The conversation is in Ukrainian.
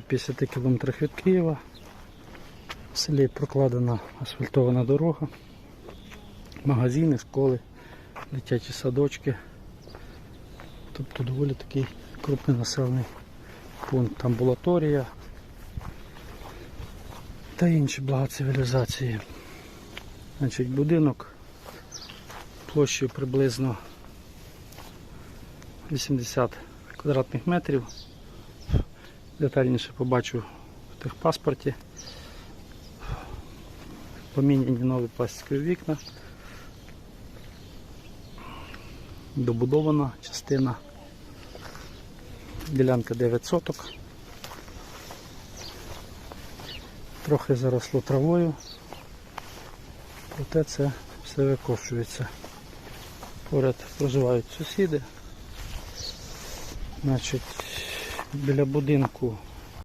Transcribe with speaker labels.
Speaker 1: 50 кілометрах від Києва. В селі прокладена асфальтована дорога, магазини, школи, дитячі садочки. Тобто доволі такий крупний населений пункт, амбулаторія та інші блага цивілізації. Значить, будинок площею приблизно 80 квадратних метрів. Детальніше побачу в техпаспорті. Поміняні нові пластикові вікна. Добудована частина. Ділянка 9 соток. Трохи заросло травою. Проте це все викошується. Поряд проживають сусіди. Значить, біля будинку